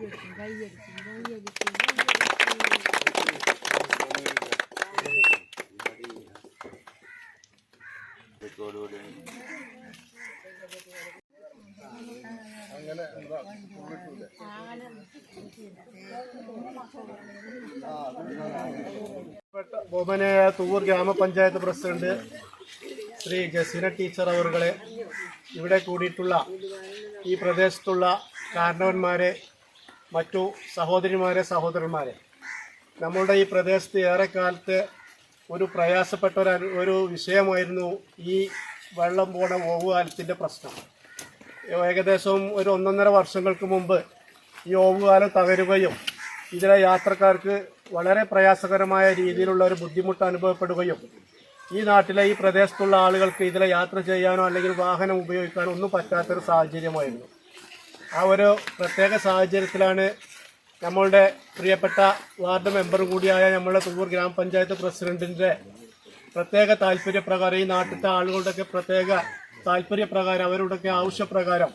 കൈയടിക്കും കൈയടിക്കും കൈയടിക്കും ബഹുമാനായ തൂർ ഗ്രാമപഞ്ചായത്ത് പ്രസിഡന്റ് ശ്രീ ജസീന ടീച്ചർ അവറുകളെ ഇവിടെ കൂടിയിട്ടുള്ള ഈ പ്രദേശത്തുള്ള കാരണവന്മാരെ മറ്റു സഹോദരിമാരെ സഹോദരന്മാരെ നമ്മളുടെ ഈ പ്രദേശത്ത് ഏറെക്കാലത്ത് ഒരു പ്രയാസപ്പെട്ട ഒരു ഒരു വിഷയമായിരുന്നു ഈ വെള്ളം പോണ ഓവുകാലത്തിന്റെ പ്രശ്നം. ഏകദേശം ഒരു ഒന്നൊന്നര വർഷങ്ങൾക്ക് മുമ്പ് ഈ ഓവുകാലം തകരുകയും ഇതിലെ യാത്രക്കാർക്ക് വളരെ പ്രയാസകരമായ രീതിയിലുള്ള ഒരു ബുദ്ധിമുട്ട് അനുഭവപ്പെടുകയും ഈ നാട്ടിലെ ഈ പ്രദേശത്തുള്ള ആളുകൾക്ക് ഇതിലെ യാത്ര ചെയ്യാനോ അല്ലെങ്കിൽ വാഹനം ഉപയോഗിക്കാനോ ഒന്നും പറ്റാത്തൊരു സാഹചര്യമായിരുന്നു. ആ ഒരു പ്രത്യേക സാഹചര്യത്തിലാണ് നമ്മളുടെ പ്രിയപ്പെട്ട വാർഡ് മെമ്പർ കൂടിയായ നമ്മളുടെ തുവൂർ ഗ്രാമപഞ്ചായത്ത് പ്രസിഡന്റിന്റെ പ്രത്യേക താല്പര്യപ്രകാരം ഈ നാട്ടിലത്തെ ആളുകളുടെയൊക്കെ പ്രത്യേക താല്പര്യപ്രകാരം അവരുടെയൊക്കെ ആവശ്യപ്രകാരം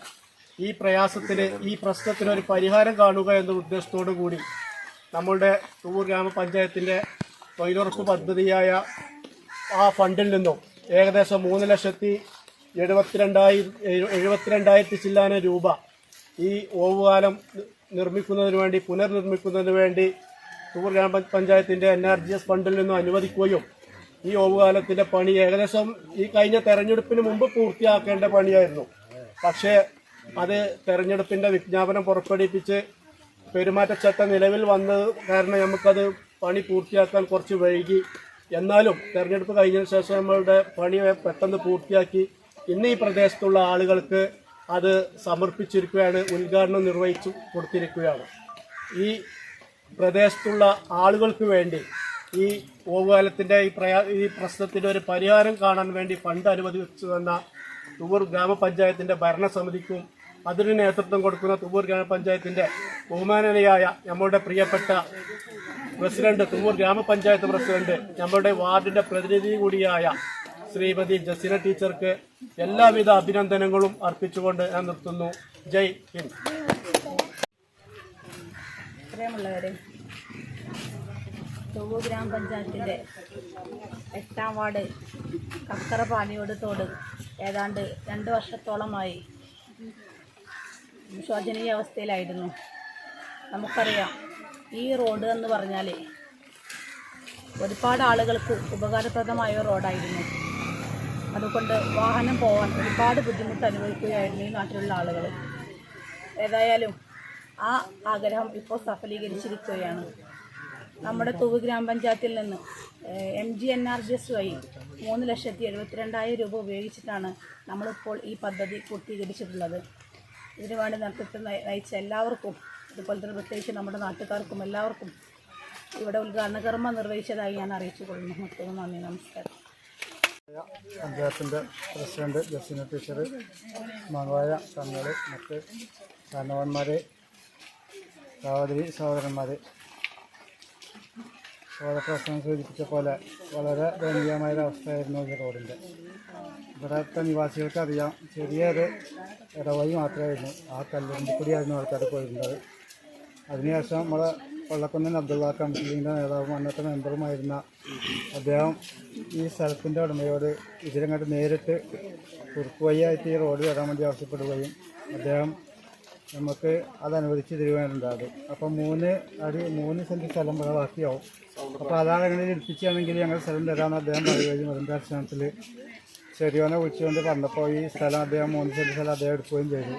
ഈ പ്രയാസത്തിന് ഈ പ്രശ്നത്തിന് ഒരു പരിഹാരം കാണുക എന്ന ഉദ്ദേശത്തോടു കൂടി നമ്മളുടെ തുവൂർ ഗ്രാമപഞ്ചായത്തിന്റെ തൊഴിലുറപ്പ് പദ്ധതിയായ ആ ഫണ്ടിൽ നിന്നും ഏകദേശം മൂന്ന് ലക്ഷത്തി എഴുപത്തിരണ്ടായിരം എഴു- എഴുപത്തിരണ്ടായിരത്തി ചില്ലാന രൂപ ഈ ഓവുകാലം നിർമ്മിക്കുന്നതിന് വേണ്ടി പുനർനിർമ്മിക്കുന്നതിന് വേണ്ടി തൂർ ഗ്രാമപഞ്ചായത്തിന്റെ എൻ ആർ ജി എസ് ഫണ്ടിൽ നിന്നും അനുവദിക്കുകയും ഈ ഓവുകാലത്തിന്റെ പണി ഏകദേശം ഈ കഴിഞ്ഞ തെരഞ്ഞെടുപ്പിന് മുമ്പ് പൂർത്തിയാക്കേണ്ട പണിയായിരുന്നു. പക്ഷേ അത് തെരഞ്ഞെടുപ്പിന്റെ വിജ്ഞാപനം പുറപ്പെടുവിപ്പിച്ച് പെരുമാറ്റച്ചട്ടം നിലവിൽ വന്നത് കാരണം നമുക്കത് പണി പൂർത്തിയാക്കാൻ കുറച്ച് വൈകി. എന്നാലും തെരഞ്ഞെടുപ്പ് കഴിഞ്ഞതിന് ശേഷം നമ്മളുടെ പണി പെട്ടെന്ന് പൂർത്തിയാക്കി. ഇന്ന് ഈ പ്രദേശത്തുള്ള ആളുകൾക്ക് അത് സമർപ്പിച്ചിരിക്കുകയാണ് ഉദ്ഘാടനം നിർവഹിച്ചു കൊടുത്തിരിക്കുകയാണ്. ഈ പ്രദേശത്തുള്ള ആളുകൾക്ക് വേണ്ടി ഈ ഓവുകാലത്തിന്റെ ഈ പ്രയാ ഈ പ്രശ്നത്തിന്റെ ഒരു പരിഹാരം കാണാൻ വേണ്ടി ഫണ്ട് അനുവദിച്ചു തന്ന തുവൂർ ഗ്രാമപഞ്ചായത്തിന്റെ ഭരണസമിതിക്കും അതിന് നേതൃത്വം കൊടുക്കുന്ന തുവൂർ ഗ്രാമപഞ്ചായത്തിന്റെ ബഹുമാനനയായ നമ്മളുടെ പ്രിയപ്പെട്ട പ്രസിഡന്റ് തുവൂർ ഗ്രാമപഞ്ചായത്ത് പ്രസിഡന്റ് നമ്മളുടെ വാർഡിന്റെ പ്രതിനിധി കൂടിയായ ശ്രീമതി ജസീന ടീച്ചർക്ക് എല്ലാവിധ അഭിനന്ദനങ്ങളും അർപ്പിച്ചുകൊണ്ട് ഞാൻ നിർത്തുന്നു. ജയ് ഹിന്ദ്. പ്രിയമുള്ളവരെ ഗ്രാമപഞ്ചായത്തിന്റെ എട്ടാം വാർഡ് കക്കറ പാലിയോട് തോട് ഏതാണ്ട് രണ്ട് വർഷത്തോളമായി ശോചനീയ അവസ്ഥയിലായിരുന്നു. നമുക്കറിയാം ഈ റോഡ് എന്ന് പറഞ്ഞാൽ ഒരുപാട് ആളുകൾക്ക് ഉപകാരപ്രദമായ റോഡായിരുന്നു. അതുകൊണ്ട് വാഹനം പോകാൻ ഒരുപാട് ബുദ്ധിമുട്ട് അനുഭവിക്കുകയായിരുന്നു ഈ നാട്ടിലുള്ള ആളുകൾ ഏതായാലും ആ ആഗ്രഹം ഇപ്പോൾ സഫലീകരിച്ചിരിക്കുകയാണ്. നമ്മുടെ തൂവ് ഗ്രാമപഞ്ചായത്തിൽ നിന്ന് M G N R G S വഴി മൂന്ന് ലക്ഷത്തി എഴുപത്തിരണ്ടായിരം രൂപ ഉപയോഗിച്ചിട്ടാണ് നമ്മളിപ്പോൾ ഈ പദ്ധതി പൂർത്തീകരിച്ചിട്ടുള്ളത്. ഇതിനു വേണ്ടി നേതൃത്വം നയി- നയിച്ച എല്ലാവർക്കും അതുപോലെ തന്നെ പ്രത്യേകിച്ച് നമ്മുടെ നാട്ടുകാർക്കും എല്ലാവർക്കും ഇവിടെ ഉദ്ഘാടന കർമ്മം നിർവഹിച്ചതായി ഞാൻ അറിയിച്ചു കൊള്ളുന്നു മറ്റൊന്ന് നന്ദി നമസ്കാരം. പഞ്ചായത്തിന്റെ പ്രസിഡന്റ് ജസീന ടീച്ചർ മകളായ തങ്ങൾ മറ്റ് കാരണവന്മാർ സഹോദരി സഹോദരന്മാരെ. പ്രശ്നം സൂചിപ്പിച്ച പോലെ വളരെ ദയനീയമായ ഒരു ഈ റോഡിന്റെ. ഇവിടുത്തെ നിവാസികൾക്ക് അറിയാം ചെറിയൊരു ഇടവഴി മാത്രമായിരുന്നു ആ കല്ലുണ്ടിക്കുടിയായിരുന്നു ആൾക്കാർ പോയിരുന്നത്. അതിനുശേഷം നമ്മളെ കൊള്ളക്കുന്നൻ അബ്ദുള്ള കൗൺസിലിന്റെ നേതാവും അന്നത്തെ മെമ്പറുമായിരുന്ന അദ്ദേഹം ഈ സ്ഥലത്തിന്റെ ഉടമയോട് ഇതിലങ്ങോട്ട് നേരിട്ട് കുറുക്ക് വഴിയായിട്ട് ഈ റോഡ് വരാൻ വേണ്ടി ആവശ്യപ്പെടുകയും അദ്ദേഹം നമുക്ക് അത്. തരുവാനുണ്ടാകും അപ്പം മൂന്ന് അടി മൂന്ന് സെന്റ് സ്ഥലം ഇവിടെ ബാക്കിയാവും അപ്പോൾ അതാണ് അങ്ങനെ ഏൽപ്പിക്കുകയാണെങ്കിൽ ഞങ്ങൾ സ്ഥലം തരാമെന്ന് അദ്ദേഹം പറയുകയും അതിന്റെ അടിസ്ഥാനത്തിൽ ശരിയോനെ വിളിച്ചുകൊണ്ട് പറഞ്ഞപ്പോൾ ഈ സ്ഥലം അദ്ദേഹം മൂന്ന് സെന്റ് സ്ഥലം അദ്ദേഹം എടുക്കുകയും ചെയ്തു.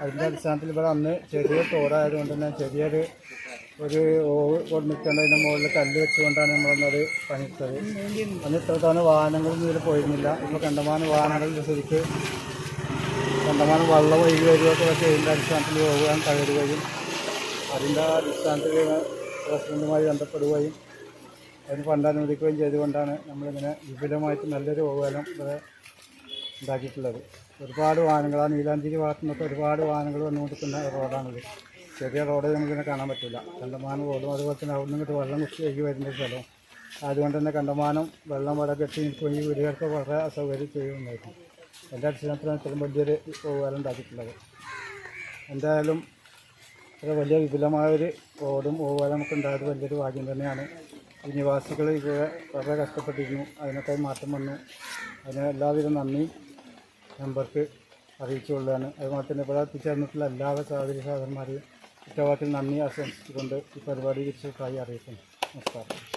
അതിന്റെ അടിസ്ഥാനത്തിൽ ഇവിടെ അന്ന് ചെറിയ തോടായതുകൊണ്ട് തന്നെ ചെറിയൊരു ഒരു ഓവ് അതിന്റെ മുകളിൽ കല്ല് വെച്ചുകൊണ്ടാണ് നമ്മളന്നത് പണിയിട്ടത് അന്ന് ഇത്രത്തോളം വാഹനങ്ങളൊന്നും ഇതിൽ പോയിരുന്നില്ല. ഇപ്പോൾ കണ്ടമാനം വാഹനങ്ങൾ ശരിക്ക് കണ്ടമാനം വെള്ളം ഒഴുകി വരികയൊക്കെ ചെയ്യുന്ന അടിസ്ഥാനത്തിൽ പോകാൻ തകരുകയും അതിന്റെ അടിസ്ഥാനത്തിൽ പ്രസിഡന്റുമായി ബന്ധപ്പെടുകയും അതിന് ഫണ്ട് അനുവദിക്കുകയും ചെയ്തുകൊണ്ടാണ് നമ്മളിങ്ങനെ വിപുലമായിട്ട് നല്ലൊരു ഓകാലം ഇവിടെ ഉണ്ടാക്കിയിട്ടുള്ളത്. ഒരുപാട് വാഹനങ്ങൾ ആ നീലാഞ്ചേരി ഭാഗത്തു നിന്നൊക്കെ ഒരുപാട് വാഹനങ്ങൾ വന്നുകൊണ്ടിരിക്കുന്ന റോഡാണിത്. ചെറിയ റോഡ് നമുക്കിങ്ങനെ കാണാൻ പറ്റില്ല. കണ്ടമാനം റോഡും അതുപോലെ തന്നെ അവിടെ നിന്നിട്ട് വെള്ളം കുത്തി ഒഴുകി വരുന്ന സ്ഥലം അതുകൊണ്ട് തന്നെ കണ്ടമാനം വെള്ളം വട കെട്ടി പോയി വീടുകൾക്ക് വളരെ അസൗകര്യം ചെയ്യുന്നതായിരുന്നു എന്റെ അടിസ്ഥാനത്തിലാണ് ഇത്രയും വലിയൊരു ഉപകാരം ഉണ്ടാക്കിയിട്ടുള്ളത്. എന്തായാലും ഇത്ര വലിയ വിപുലമായൊരു റോഡും ഉപകാരം നമുക്ക് ഉണ്ടായത് വലിയൊരു ഭാഗ്യം തന്നെയാണ്. ഈ നിവാസികൾ ഇത് വളരെ കഷ്ടപ്പെട്ടിരുന്നു അതിനൊക്കെ മാറ്റം വന്നു. അതിന് എല്ലാവിധ നന്ദി നമ്പർക്ക് അറിയിച്ചുകൊള്ളുകയാണ്. തന്നെ ഇവിടെ എത്തിച്ചേർന്നിട്ടുള്ള എല്ലാ സഹോദരി സഹോദരന്മാരെയും കുറ്റവാത്തിൽ നന്ദി ആശംസിച്ചുകൊണ്ട് ഈ പരിപാടി വിരിച്ചതായി അറിയിക്കുന്നു. നമസ്കാരം.